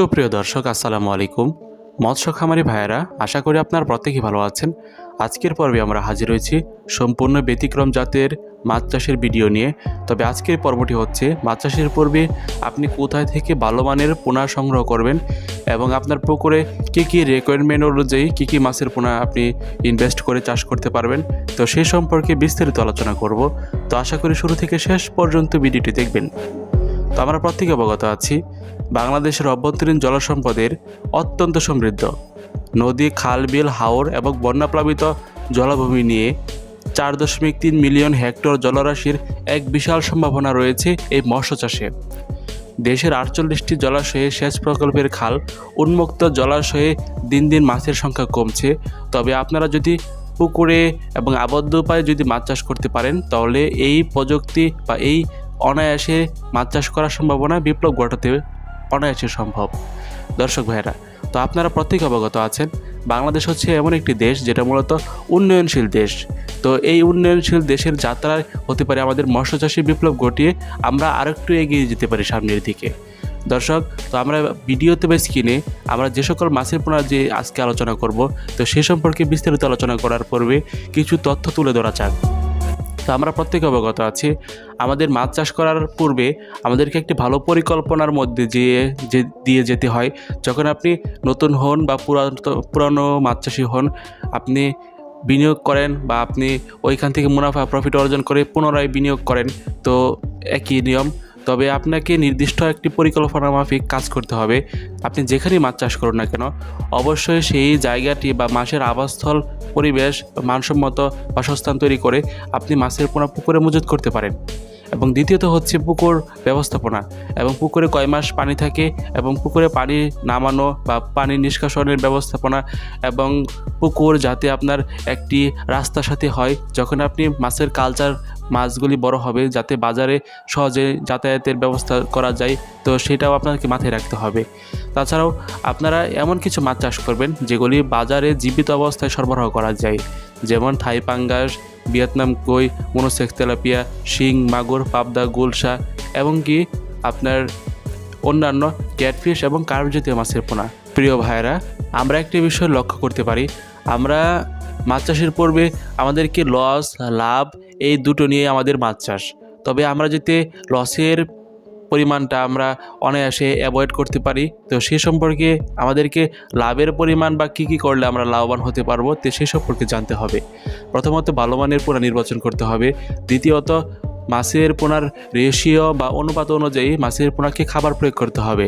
সুপ্রিয় দর্শক, আসসালামু আলাইকুম। মৎস্য খামারি ভাইয়েরা, আশা করি আপনার প্রত্যেকেই ভালো আছেন। আজকের পর্বে আমরা হাজির হয়েছি সম্পূর্ণ ব্যতিক্রম জাতের মাছ চাষের ভিডিও নিয়ে। তবে আজকের পর্বটি হচ্ছে, মাছ চাষের পূর্বে আপনি কোথায় থেকে ভালো মানের পোনা সংগ্রহ করবেন এবং আপনার পুকুরে কী কী রেকোয়ারমেন্ট অনুযায়ী কী কী মাছের পোনা আপনি ইনভেস্ট করে চাষ করতে পারবেন। তো সেই সম্পর্কে বিস্তারিত আলোচনা করব। তো আশা করি শুরু থেকে শেষ পর্যন্ত ভিডিওটি দেখবেন। তো আমরা প্রত্যেকে অবগত আছি, বাংলাদেশের অভ্যন্তরীণ জলসম্পদের অত্যন্ত সমৃদ্ধ। নদী, খাল, বিল, হাওর এবং বন্যাপ্লাবিত জলাভূমি নিয়ে চার দশমিক তিন মিলিয়ন হেক্টর জলরাশির এক বিশাল সম্ভাবনা রয়েছে এই মৎস্য চাষে। দেশের আটচল্লিশটি জলাশয়ে সেচ প্রকল্পের খাল উন্মুক্ত জলাশয়ে দিন দিন মাছের সংখ্যা কমছে। তবে আপনারা যদি পুকুরে এবং আবদ্ধ উপায়ে যদি মাছ চাষ করতে পারেন, তাহলে এই প্রযুক্তি বা এই অনায়াসে মাছ চাষ করার সম্ভাবনা বিপ্লব ঘটাতে অনায়াসে সম্ভব। দর্শক ভাইয়েরা, তো আপনারা প্রত্যেক অবগত আছেন, বাংলাদেশ হচ্ছে এমন একটি দেশ যেটা মূলত উন্নয়নশীল দেশ। তো এই উন্নয়নশীল দেশের যাত্রায় হতে পারে আমাদের মৎস্য চাষী বিপ্লব ঘটিয়ে আমরা আরেকটু এগিয়ে যেতে পারি সামনের দিকে। দর্শক, তো আমরা ভিডিওতে বা স্ক্রিনে আমরা যে সকল মাছের পোনা যে আজকে আলোচনা করব, তো সে সম্পর্কে বিস্তারিত আলোচনা করার পূর্বে কিছু তথ্য তুলে ধরা যাক। তো আমরা প্রত্যেকে অবগত আছি। আমাদের মাছ চাষ করার পূর্বে আমাদেরকে একটি ভালো পরিকল্পনার মধ্যে যেয়ে যে, দিয়ে যেতে হয়। যখন আপনি নতুন হন বা পুরানো মাছ চাষি হন, আপনি বিনিয়োগ করেন বা আপনি ওইখান থেকে মুনাফা প্রফিট অর্জন করে পুনরায় বিনিয়োগ করেন, তো একই নিয়ম। তবে আপনাকে নির্দিষ্ট একটি পরিকল্পনা মাফিক কাজ করতে হবে। আপনি যেখানেই মাছ চাষ করুন না কেন, অবশ্যই সেই জায়গাটি বা মাছের আবাসস্থল, পরিবেশ, মানসম্মত বাসস্থান তৈরি করে আপনি মাছের পোনা পুকুরে মজুত করতে পারেন। এবং দ্বিতীয়ত হচ্ছে পুকুর ব্যবস্থাপনা এবং পুকুরে কয় মাস পানি থাকে এবং পুকুরে পানি নামানো বা পানি নিষ্কাশনের ব্যবস্থাপনা এবং পুকুর যাতে আপনার একটি রাস্তার সাথে হয়, যখন আপনি মাছের কালচার মাছগুলি বড় হবে, যাতে বাজারে সহজে যাতায়াতের ব্যবস্থা করা যায়, তো সেটাও আপনাকে মাথায় রাখতে হবে। তাছাড়াও আপনারা এমন কিছু মাছ চাষ করবেন, যেগুলি বাজারে জীবিত অবস্থায় সরবরাহ করা যায়, যেমন থাই পাঙ্গাস ভিয়েতনাম কই মনোসেক্স তেলাপিয়া শিং, মাগুর, পাবদা গোলসা এবং কি আপনার অন্যান্য ক্যাটফিশ এবং কার্ভ জাতীয় মাছের পোনা। প্রিয় ভাইরা আমরা একটি বিষয় লক্ষ্য করতে পারি। আমরা মাছ চাষের পূর্বে আমাদেরকে লস, লাভ, এই দুটো নিয়ে আমাদের মাছ চাষ। তবে আমরা যাতে লসের পরিমাণটা আমরা অনায়াসে অ্যাভয়েড করতে পারি। তো সে সম্পর্কে আমাদেরকে লাভের পরিমাণ বা কী কী করলে আমরা লাভবান হতে পারব, তো সে সম্পর্কে জানতে হবে। প্রথমত ভালো মানের পোনা নির্বাচন করতে হবে। দ্বিতীয়ত, মাছের পোনার রেশিও বা অনুপাত অনুযায়ী মাছের পোনাকে খাবার প্রয়োগ করতে হবে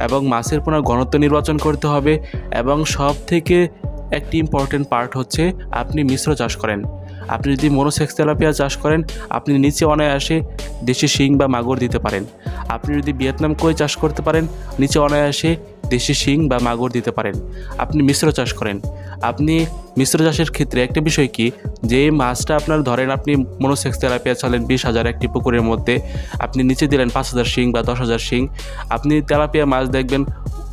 এবং মাছের পোনার ঘনত্ব নির্বাচন করতে হবে এবং সব থেকে একটি ইম্পর্টেন্ট পার্ট হচ্ছে আপনি মিশ্র চাষ করেন। আপনি যদি মনোসেক্স তেলাপিয়া চাষ করেন, আপনি নিচে অনায়াসে দেশি শিং বা মাগুর দিতে পারেন। আপনি যদি ভিয়েতনাম কই চাষ করতে পারেন, নিচে অনায়াসে দেশি শিং বা মাগুর দিতে পারেন। আপনি মিশ্র চাষ করেন। আপনি মিশ্র চাষের ক্ষেত্রে একটা বিষয় কি? যে মাছটা আপনার ধরেন আপনি মনোসেক্স তেলাপিয়া চালেন বিশ হাজার একটি পুকুরের মধ্যে, আপনি নিচে দিলেন পাঁচ হাজার শিং বা দশ হাজার শিং, আপনি তেলাপিয়া মাছ দেখবেন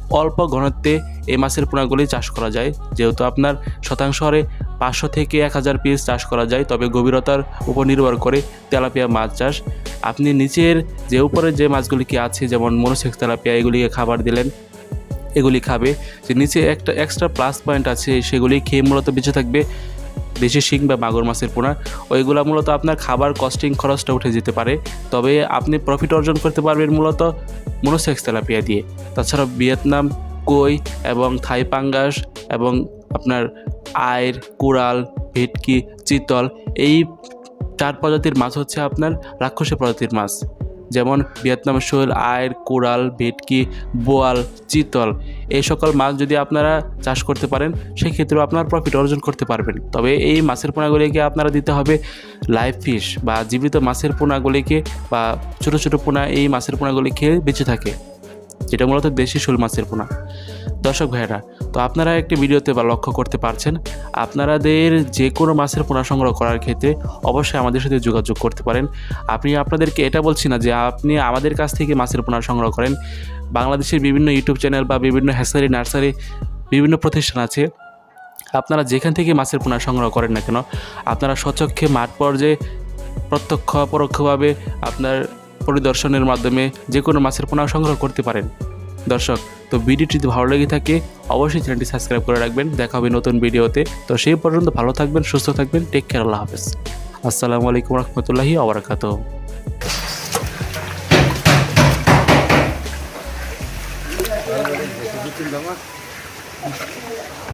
অল্প ঘনত্বে এই মাছের পোনাগুলি চাষ করা যায়। যেহেতু আপনার শতাংশ হারে পাঁচশো থেকে এক হাজার পিস চাষ করা যায়, তবে গভীরতার উপর নির্ভর করে তেলাপিয়া মাছ চাষ। আপনি নিচের যে উপরে যে মাছগুলি কি আছে, যেমন মনোসেক্স তেলাপিয়া, এগুলিকে খাবার দিলেন, এগুলি খাবে। যে নিচে একটা এক্সট্রা প্লাস পয়েন্ট আছে, সেগুলি খেয়ে মূলত বেঁচে থাকবে দেশি শিং বা মাগুর মাছের পোনা। ওইগুলো মূলত আপনার খাবার কস্টিং খরচটা উঠে যেতে পারে। তবে আপনি প্রফিট অর্জন করতে পারবেন মূলত মনোসেক্স তেলাপিয়া দিয়ে। তাছাড়া ভিয়েতনাম, কই এবং থাই পাঙ্গাস এবং আপনার আয়ের কুড়াল, ভেটকি, চিতল, এই চার প্রজাতির মাছ হচ্ছে আপনার রাক্ষসী প্রজাতির মাছ। যেমন ভিয়েতনাম শৈল, আয়ের কোরাল ভেটকি, বোয়াল, চিতল, এই সকল মাছ যদি আপনারা চাষ করতে পারেন, সেক্ষেত্রেও আপনার প্রফিট অর্জন করতে পারবেন। তবে এই মাছের পোনাগুলিকে আপনারা দিতে হবে লাইভ ফিশ বা জীবিত মাছের পোনাগুলিকে বা ছোটো ছোটো পোনা এই মাছের পোনাগুলি খেয়ে বেঁচে থাকে, যেটা মূলত দেশি শোল মাছের পোনা। দর্শক ভাইয়েরা, তো আপনারা একটি ভিডিওতে বা লক্ষ্য করতে পারছেন আপনাদের যে কোনো মাছের পোনা সংগ্রহ করার ক্ষেত্রে অবশ্যই আমাদের সাথে যোগাযোগ করতে পারেন। আপনি, আপনাদেরকে এটা বলছি না যে আপনি আমাদের কাছ থেকে মাছের পোনা সংগ্রহ করেন। বাংলাদেশের বিভিন্ন ইউটিউব চ্যানেল বা বিভিন্ন হ্যাসারি, নার্সারি, বিভিন্ন প্রতিষ্ঠান আছে। আপনারা যেখান থেকে মাছের পোনা সংগ্রহ করেন না কেন, আপনারা স্বচক্ষে মাঠ পর্যায়ে প্রত্যক্ষ, পরোক্ষভাবে আপনার পরিদর্শনের মাধ্যমে যে কোনো মাছের পোনা সংগ্রহ করতে পারেন। দর্শক, তো ভিডিওটি যদি ভালো লেগে থাকে, অবশ্যই চ্যানেলটি সাবস্ক্রাইব করে রাখবেন। দেখা হবে নতুন ভিডিওতে। তো সেই পর্যন্ত ভালো থাকবেন, সুস্থ থাকবেন। টেক কেয়ার আল্লাহ হাফেজ। আসসালামু আলাইকুম রহমতুল্লাহি আবরাকাতুহ